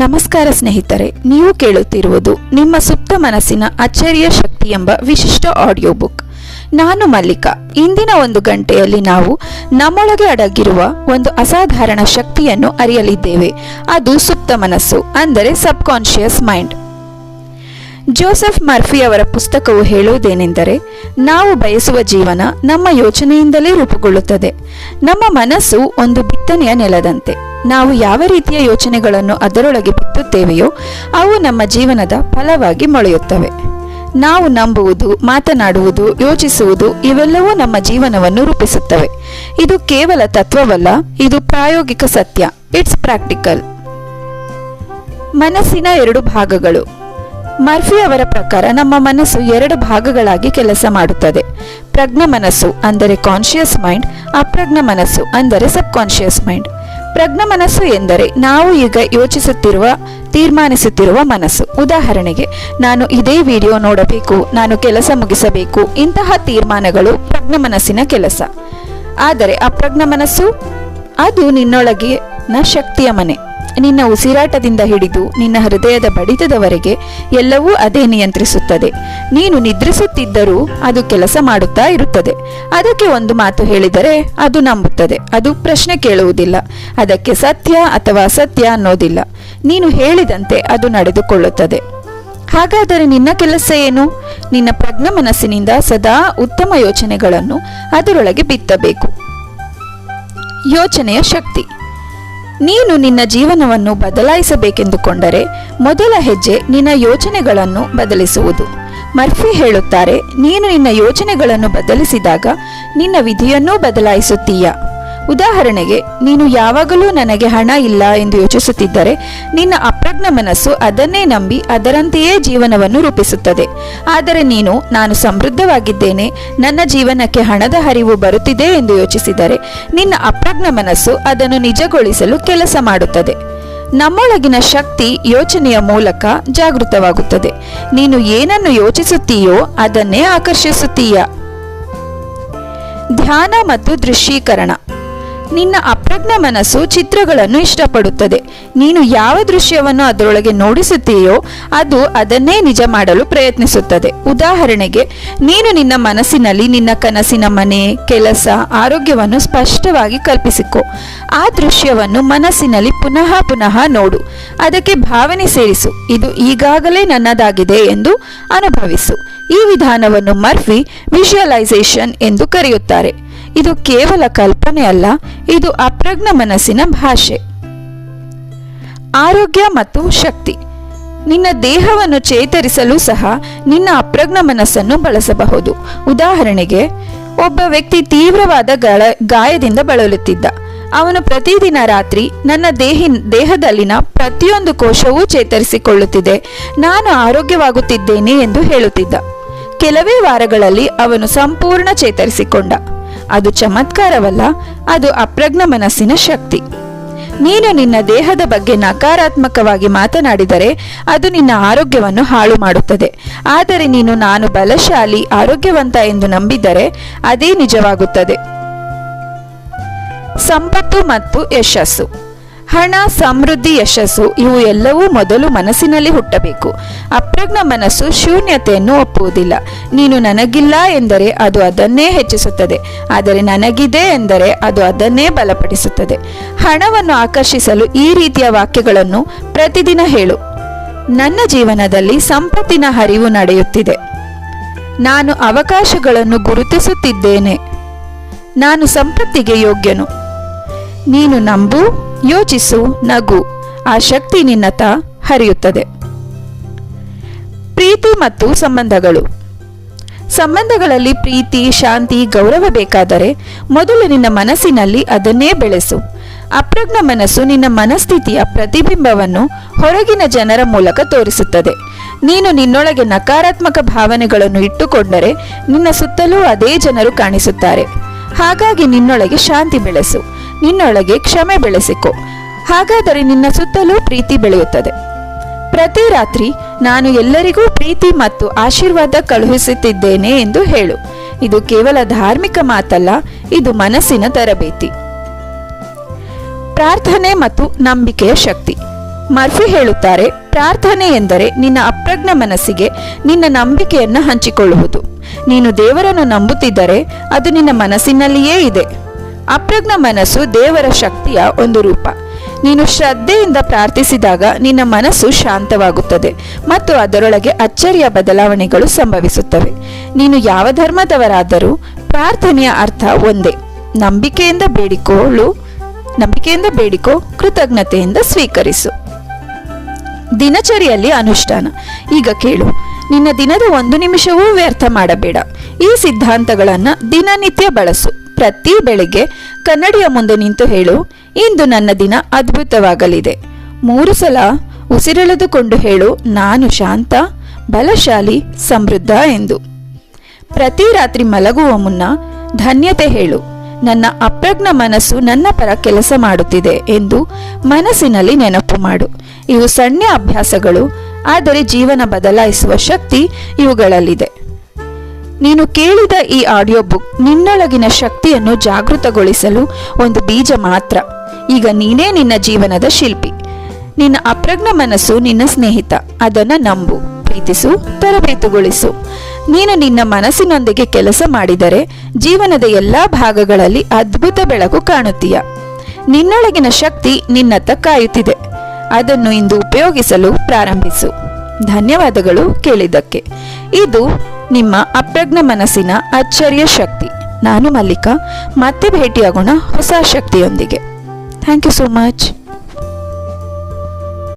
ನಮಸ್ಕಾರ ಸ್ನೇಹಿತರೆ, ನೀವು ಕೇಳುತ್ತಿರುವುದು ನಿಮ್ಮ ಸುಪ್ತ ಮನಸ್ಸಿನ ಅಚ್ಚರಿಯ ಶಕ್ತಿ ಎಂಬ ವಿಶಿಷ್ಟ ಆಡಿಯೋ ಬುಕ್ ನಾನು ಮಲ್ಲಿಕಾ. ಇಂದಿನ ಒಂದು ಗಂಟೆಯಲ್ಲಿ ನಾವು ನಮ್ಮೊಳಗೆ ಅಡಗಿರುವ ಒಂದು ಅಸಾಧಾರಣ ಶಕ್ತಿಯನ್ನು ಅರಿಯಲಿದ್ದೇವೆ. ಅದು ಸುಪ್ತ ಮನಸ್ಸು, ಅಂದರೆ ಸಬ್ಕಾನ್ಷಿಯಸ್ ಮೈಂಡ್. ಜೋಸೆಫ್ ಮರ್ಫಿ ಅವರ ಪುಸ್ತಕವು ಹೇಳುವುದೇನೆಂದರೆ, ನಾವು ಬಯಸುವ ಜೀವನ ನಮ್ಮ ಯೋಚನೆಯಿಂದಲೇ ರೂಪುಗೊಳ್ಳುತ್ತದೆ. ನಮ್ಮ ಮನಸ್ಸು ಒಂದು ಬಿತ್ತನೆಯ ನೆಲದಂತೆ. ನಾವು ಯಾವ ರೀತಿಯ ಯೋಚನೆಗಳನ್ನು ಅದರೊಳಗೆ ಬಿತ್ತುತ್ತೇವೆಯೋ ಅವು ನಮ್ಮ ಜೀವನದ ಫಲವಾಗಿ ಮೊಳೆಯುತ್ತವೆ. ನಾವು ನಂಬುವುದು, ಮಾತನಾಡುವುದು, ಯೋಚಿಸುವುದು ಇವೆಲ್ಲವೂ ನಮ್ಮ ಜೀವನವನ್ನು ರೂಪಿಸುತ್ತವೆ. ಇದು ಕೇವಲ ತತ್ವವಲ್ಲ, ಇದು ಪ್ರಾಯೋಗಿಕ ಸತ್ಯ. ಇಟ್ಸ್ ಪ್ರಾಕ್ಟಿಕಲ್ ಮನಸ್ಸಿನ ಎರಡು ಭಾಗಗಳು. ಮರ್ಫಿ ಅವರ ಪ್ರಕಾರ ನಮ್ಮ ಮನಸ್ಸು ಎರಡು ಭಾಗಗಳಾಗಿ ಕೆಲಸ ಮಾಡುತ್ತದೆ. ಪ್ರಜ್ಞ ಮನಸ್ಸು ಅಂದರೆ ಕಾನ್ಷಿಯಸ್ ಮೈಂಡ್ ಅಪ್ರಜ್ಞ ಮನಸ್ಸು ಅಂದರೆ ಸಬ್ ಕಾನ್ಷಿಯಸ್ ಮೈಂಡ್ ಪ್ರಜ್ಞ ಮನಸ್ಸು ಎಂದರೆ ನಾವು ಈಗ ಯೋಚಿಸುತ್ತಿರುವ, ತೀರ್ಮಾನಿಸುತ್ತಿರುವ ಮನಸ್ಸು. ಉದಾಹರಣೆಗೆ, ನಾನು ಇದೇ ವಿಡಿಯೋ ನೋಡಬೇಕು, ನಾನು ಕೆಲಸ ಮುಗಿಸಬೇಕು, ಇಂತಹ ತೀರ್ಮಾನಗಳು ಪ್ರಜ್ಞ ಮನಸ್ಸಿನ ಕೆಲಸ. ಆದರೆ ಅಪ್ರಜ್ಞ ಮನಸ್ಸು, ಅದು ನಿನ್ನೊಳಗಿನ ಶಕ್ತಿಯ ಮನೆ. ನಿನ್ನ ಉಸಿರಾಟದಿಂದ ಹಿಡಿದು ನಿನ್ನ ಹೃದಯದ ಬಡಿತದವರೆಗೆ ಎಲ್ಲವೂ ಅದೇ ನಿಯಂತ್ರಿಸುತ್ತದೆ. ನೀನು ನಿದ್ರಿಸುತ್ತಿದ್ದರೂ ಅದು ಕೆಲಸ ಮಾಡುತ್ತಾ ಇರುತ್ತದೆ. ಅದಕ್ಕೆ ಒಂದು ಮಾತು ಹೇಳಿದರೆ ಅದು ನಂಬುತ್ತದೆ. ಅದು ಪ್ರಶ್ನೆ ಕೇಳುವುದಿಲ್ಲ. ಅದಕ್ಕೆ ಸತ್ಯ ಅಥವಾ ಅಸತ್ಯ ಅನ್ನೋದಿಲ್ಲ. ನೀನು ಹೇಳಿದಂತೆ ಅದು ನಡೆದುಕೊಳ್ಳುತ್ತದೆ. ಹಾಗಾದರೆ ನಿನ್ನ ಕೆಲಸ ಏನು? ನಿನ್ನ ಪ್ರಜ್ಞ ಮನಸ್ಸಿನಿಂದ ಸದಾ ಉತ್ತಮ ಯೋಚನೆಗಳನ್ನು ಅದರೊಳಗೆ ಬಿತ್ತಬೇಕು. ಯೋಚನೆಯ ಶಕ್ತಿ. ನೀನು ನಿನ್ನ ಜೀವನವನ್ನು ಬದಲಾಯಿಸಬೇಕೆಂದುಕೊಂಡರೆ ಮೊದಲ ಹೆಜ್ಜೆ ನಿನ್ನ ಯೋಚನೆಗಳನ್ನು ಬದಲಿಸುವುದು. ಮರ್ಫಿ ಹೇಳುತ್ತಾರೆ, ನೀನು ನಿನ್ನ ಯೋಚನೆಗಳನ್ನು ಬದಲಿಸಿದಾಗ ನಿನ್ನ ವಿಧಿಯನ್ನೂ ಬದಲಾಯಿಸುತ್ತೀಯ. ಉದಾಹರಣೆಗೆ, ನೀನು ಯಾವಾಗಲೂ ನನಗೆ ಹಣ ಇಲ್ಲ ಎಂದು ಯೋಚಿಸುತ್ತಿದ್ದರೆ, ನಿನ್ನ ಅಪ್ರಜ್ಞ ಮನಸ್ಸು ಅದನ್ನೇ ನಂಬಿ ಅದರಂತೆಯೇ ಜೀವನವನ್ನು ರೂಪಿಸುತ್ತದೆ. ಆದರೆ ನೀನು, ನಾನು ಸಮೃದ್ಧವಾಗಿದ್ದೇನೆ, ನನ್ನ ಜೀವನಕ್ಕೆ ಹಣದ ಹರಿವು ಬರುತ್ತಿದೆ ಎಂದು ಯೋಚಿಸಿದರೆ, ನಿನ್ನ ಅಪ್ರಜ್ಞ ಮನಸ್ಸು ಅದನ್ನು ನಿಜಗೊಳಿಸಲು ಕೆಲಸ ಮಾಡುತ್ತದೆ. ನಮ್ಮೊಳಗಿನ ಶಕ್ತಿ ಯೋಚನೆಯ ಮೂಲಕ ಜಾಗೃತವಾಗುತ್ತದೆ. ನೀನು ಏನನ್ನು ಯೋಚಿಸುತ್ತೀಯೋ ಅದನ್ನೇ ಆಕರ್ಷಿಸುತ್ತೀಯ. ಧ್ಯಾನ ಮತ್ತು ದೃಶ್ಯೀಕರಣ. ನಿನ್ನ ಅಪ್ರಜ್ಞ ಮನಸ್ಸು ಚಿತ್ರಗಳನ್ನು ಇಷ್ಟಪಡುತ್ತದೆ. ನೀನು ಯಾವ ದೃಶ್ಯವನ್ನು ಅದರೊಳಗೆ ನೋಡಿಸುತ್ತೀಯೋ ಅದು ಅದನ್ನೇ ನಿಜ ಮಾಡಲು ಪ್ರಯತ್ನಿಸುತ್ತದೆ. ಉದಾಹರಣೆಗೆ, ನೀನು ನಿನ್ನ ಮನಸ್ಸಿನಲ್ಲಿ ನಿನ್ನ ಕನಸಿನ ಮನೆ, ಕೆಲಸ, ಆರೋಗ್ಯವನ್ನು ಸ್ಪಷ್ಟವಾಗಿ ಕಲ್ಪಿಸಿಕೊ. ಆ ದೃಶ್ಯವನ್ನು ಮನಸ್ಸಿನಲ್ಲಿ ಪುನಃ ಪುನಃ ನೋಡು. ಅದಕ್ಕೆ ಭಾವನೆ ಸೇರಿಸು. ಇದು ಈಗಾಗಲೇ ನನ್ನದಾಗಿದೆ ಎಂದು ಅನುಭವಿಸು. ಈ ವಿಧಾನವನ್ನು ಮರ್ಫಿ ವಿಷುವಲೈಸೇಷನ್ ಎಂದು ಕರೆಯುತ್ತಾರೆ. ಇದು ಕೇವಲ ಕಲ್ಪನೆ ಅಲ್ಲ, ಇದು ಅಪ್ರಜ್ಞ ಮನಸ್ಸಿನ ಭಾಷೆ. ಆರೋಗ್ಯ ಮತ್ತು ಶಕ್ತಿ. ನಿನ್ನ ದೇಹವನ್ನು ಚೇತರಿಸಲು ಸಹ ನಿನ್ನ ಅಪ್ರಜ್ಞ ಮನಸ್ಸನ್ನು ಬಳಸಬಹುದು. ಉದಾಹರಣೆಗೆ, ಒಬ್ಬ ವ್ಯಕ್ತಿ ತೀವ್ರವಾದ ಗಾಯದಿಂದ ಬಳಲುತ್ತಿದ್ದ. ಅವನು ಪ್ರತಿದಿನ ರಾತ್ರಿ ನನ್ನ ದೇಹಿ, ದೇಹದಲ್ಲಿನ ಪ್ರತಿಯೊಂದು ಕೋಶವೂ ಚೇತರಿಸಿಕೊಳ್ಳುತ್ತಿದೆ. ನಾನು ಆರೋಗ್ಯವಾಗುತ್ತಿದ್ದೇನೆ ಎಂದು ಹೇಳುತ್ತಿದ್ದ. ಕೆಲವೇ ವಾರಗಳಲ್ಲಿ ಅವನು ಸಂಪೂರ್ಣ ಚೇತರಿಸಿಕೊಂಡ. ಅದು ಚಮತ್ಕಾರವಲ್ಲ, ಅದು ಅಪ್ರಜ್ಞ ಮನಸ್ಸಿನ ಶಕ್ತಿ. ನೀನು ನಿನ್ನ ದೇಹದ ಬಗ್ಗೆ ನಕಾರಾತ್ಮಕವಾಗಿ ಮಾತನಾಡಿದರೆ ಅದು ನಿನ್ನ ಆರೋಗ್ಯವನ್ನು ಹಾಳು ಮಾಡುತ್ತದೆ ಆದರೆ ನೀನು ನಾನು ಬಲಶಾಲಿ, ಆರೋಗ್ಯವಂತ ಎಂದು ನಂಬಿದರೆ ಅದೇ ನಿಜವಾಗುತ್ತದೆ. ಸಂಪತ್ತು ಮತ್ತು ಯಶಸ್ಸು. ಹಣ, ಸಮೃದ್ಧಿ, ಯಶಸ್ಸು ಇವು ಎಲ್ಲವೂ ಮೊದಲು ಮನಸ್ಸಿನಲ್ಲಿ ಹುಟ್ಟಬೇಕು. ಅಪ್ರಜ್ಞ ಮನಸ್ಸು ಶೂನ್ಯತೆಯನ್ನು ಒಪ್ಪುವುದಿಲ್ಲ. ನೀನು ನನಗಿಲ್ಲ ಎಂದರೆ ಅದು ಅದನ್ನೇ ಹೆಚ್ಚಿಸುತ್ತದೆ. ಆದರೆ ನನಗಿದೆ ಎಂದರೆ ಅದು ಅದನ್ನೇ ಬಲಪಡಿಸುತ್ತದೆ. ಹಣವನ್ನು ಆಕರ್ಷಿಸಲು ಈ ರೀತಿಯ ವಾಕ್ಯಗಳನ್ನು ಪ್ರತಿದಿನ ಹೇಳು. ನನ್ನ ಜೀವನದಲ್ಲಿ ಸಂಪತ್ತಿನ ಹರಿವು ನಡೆಯುತ್ತಿದೆ. ನಾನು ಅವಕಾಶಗಳನ್ನು ಗುರುತಿಸುತ್ತಿದ್ದೇನೆ. ನಾನು ಸಂಪತ್ತಿಗೆ ಯೋಗ್ಯನು. ನೀನು ನಂಬು. ಯೋಚಿಸು, ನಗು. ಆ ಶಕ್ತಿ ನಿನ್ನತ ಹರಿಯುತ್ತದೆ. ಪ್ರೀತಿ ಮತ್ತು ಸಂಬಂಧಗಳು. ಸಂಬಂಧಗಳಲ್ಲಿ ಪ್ರೀತಿ, ಶಾಂತಿ, ಗೌರವ ಬೇಕಾದರೆ ಮೊದಲು ನಿನ್ನ ಮನಸ್ಸಿನಲ್ಲಿ ಅದನ್ನೇ ಬೆಳೆಸು. ಅಪ್ರಜ್ಞ ಮನಸ್ಸು ನಿನ್ನ ಮನಸ್ಥಿತಿಯ ಪ್ರತಿಬಿಂಬವನ್ನು ಹೊರಗಿನ ಜನರ ಮೂಲಕ ತೋರಿಸುತ್ತದೆ. ನೀನು ನಿನ್ನೊಳಗೆ ನಕಾರಾತ್ಮಕ ಭಾವನೆಗಳನ್ನು ಇಟ್ಟುಕೊಂಡರೆ ನಿನ್ನ ಸುತ್ತಲೂ ಅದೇ ಜನರು ಕಾಣಿಸುತ್ತಾರೆ. ಹಾಗಾಗಿ ನಿನ್ನೊಳಗೆ ಶಾಂತಿ ಬೆಳೆಸು. ನಿನ್ನೊಳಗೆ ಕ್ಷಮೆ ಬೆಳೆಸಿಕೊ. ಹಾಗಾದರೆ ನಿನ್ನ ಸುತ್ತಲೂ ಪ್ರೀತಿ ಬೆಳೆಯುತ್ತದೆ. ಪ್ರತಿ ರಾತ್ರಿ ನಾನು ಎಲ್ಲರಿಗೂ ಪ್ರೀತಿ ಮತ್ತು ಆಶೀರ್ವಾದ ಕಳುಹಿಸುತ್ತಿದ್ದೇನೆ ಎಂದು ಹೇಳು. ಇದು ಕೇವಲ ಧಾರ್ಮಿಕ ಮಾತಲ್ಲ, ಇದು ಮನಸ್ಸಿನ ತರಬೇತಿ. ಪ್ರಾರ್ಥನೆ ಮತ್ತು ನಂಬಿಕೆಯ ಶಕ್ತಿ. ಮರ್ಫಿ ಹೇಳುತ್ತಾರೆ, ಪ್ರಾರ್ಥನೆ ಎಂದರೆ ನಿನ್ನ ಅಪ್ರಜ್ಞ ಮನಸ್ಸಿಗೆ ನಿನ್ನ ನಂಬಿಕೆಯನ್ನು ಹಂಚಿಕೊಳ್ಳುವುದು. ನೀನು ದೇವರನ್ನು ನಂಬುತ್ತಿದ್ದರೆ ಅದು ನಿನ್ನ ಮನಸ್ಸಿನಲ್ಲಿಯೇ ಇದೆ. ಅಪ್ರಜ್ಞ ಮನಸ್ಸು ದೇವರ ಶಕ್ತಿಯ ಒಂದು ರೂಪ. ನೀನು ಶ್ರದ್ಧೆಯಿಂದ ಪ್ರಾರ್ಥಿಸಿದಾಗ ನಿನ್ನ ಮನಸ್ಸು ಶಾಂತವಾಗುತ್ತದೆ ಮತ್ತು ಅದರೊಳಗೆ ಅಚ್ಚರಿಯ ಬದಲಾವಣೆಗಳು ಸಂಭವಿಸುತ್ತವೆ. ನೀನು ಯಾವ ಧರ್ಮದವರಾದರೂ ಪ್ರಾರ್ಥನೆಯ ಅರ್ಥ ಒಂದೇ. ನಂಬಿಕೆಯಿಂದ ಬೇಡಿಕೊಳ್ಳು, ನಂಬಿಕೆಯಿಂದ ಬೇಡಿಕೋ, ಕೃತಜ್ಞತೆಯಿಂದ ಸ್ವೀಕರಿಸು. ದಿನಚರಿಯಲ್ಲಿ ಅನುಷ್ಠಾನ. ಈಗ ಕೇಳು, ನಿನ್ನ ದಿನದ ಒಂದು ನಿಮಿಷವೂ ವ್ಯರ್ಥ ಮಾಡಬೇಡ. ಈ ಸಿದ್ಧಾಂತಗಳನ್ನು ದಿನನಿತ್ಯ ಬಳಸು. ಪ್ರತಿ ಬೆಳಿಗ್ಗೆ ಕನ್ನಡಿಯ ಮುಂದೆ ನಿಂತು ಹೇಳು, ಇಂದು ನನ್ನ ದಿನ ಅದ್ಭುತವಾಗಲಿದೆ. ಮೂರು ಸಲ ಉಸಿರೆಳೆದುಕೊಂಡು ಹೇಳು, ನಾನು ಶಾಂತ, ಬಲಶಾಲಿ, ಸಮೃದ್ಧ ಎಂದು. ಪ್ರತಿ ರಾತ್ರಿ ಮಲಗುವ ಮುನ್ನ ಧನ್ಯತೆ ಹೇಳು, ನನ್ನ ಅಪ್ರಜ್ಞ ಮನಸ್ಸು ನನ್ನ ಪರ ಕೆಲಸ ಮಾಡುತ್ತಿದೆ ಎಂದು ಮನಸ್ಸಿನಲ್ಲಿ ನೆನಪು ಮಾಡು. ಇವು ಸಣ್ಣ ಅಭ್ಯಾಸಗಳು, ಆದರೆ ಜೀವನ ಬದಲಾಯಿಸುವ ಶಕ್ತಿ ಇವುಗಳಲ್ಲಿದೆ. ನೀನು ಕೇಳಿದ ಈ ಆಡಿಯೋ ಬುಕ್ ನಿನ್ನೊಳಗಿನ ಶಕ್ತಿಯನ್ನು ಜಾಗೃತಗೊಳಿಸಲು ಒಂದು ಬೀಜ ಮಾತ್ರ. ಈಗ ನೀನೇ ನಿನ್ನ ಜೀವನದ ಶಿಲ್ಪಿ. ನಿನ್ನ ಅಪ್ರಜ್ಞ ಮನಸ್ಸು ನಿನ್ನ ಸ್ನೇಹಿತ. ಅದನ್ನು ನಂಬು, ಪ್ರೀತಿಸು, ತರಬೇತುಗೊಳಿಸು. ನೀನು ನಿನ್ನ ಮನಸ್ಸಿನೊಂದಿಗೆ ಕೆಲಸ ಮಾಡಿದರೆ ಜೀವನದ ಎಲ್ಲಾ ಭಾಗಗಳಲ್ಲಿ ಅದ್ಭುತ ಬೆಳಕು ಕಾಣುತ್ತೀಯ. ನಿನ್ನೊಳಗಿನ ಶಕ್ತಿ ನಿನ್ನತ್ತ ಕಾಯುತ್ತಿದೆ. ಅದನ್ನು ಇಂದು ಉಪಯೋಗಿಸಲು ಪ್ರಾರಂಭಿಸು. ಧನ್ಯವಾದಗಳು ಕೇಳಿದ್ದಕ್ಕೆ. ಇದು ನಿಮ್ಮ ಅಪ್ರಜ್ಞ ಮನಸ್ಸಿನ ಅಚ್ಚರಿಯ ಶಕ್ತಿ. ನಾನು ಮಲ್ಲಿಕಾ, ಮತ್ತೆ ಭೇಟಿಯಾಗೋಣ ಹೊಸ ಶಕ್ತಿಯೊಂದಿಗೆ. Thank you so much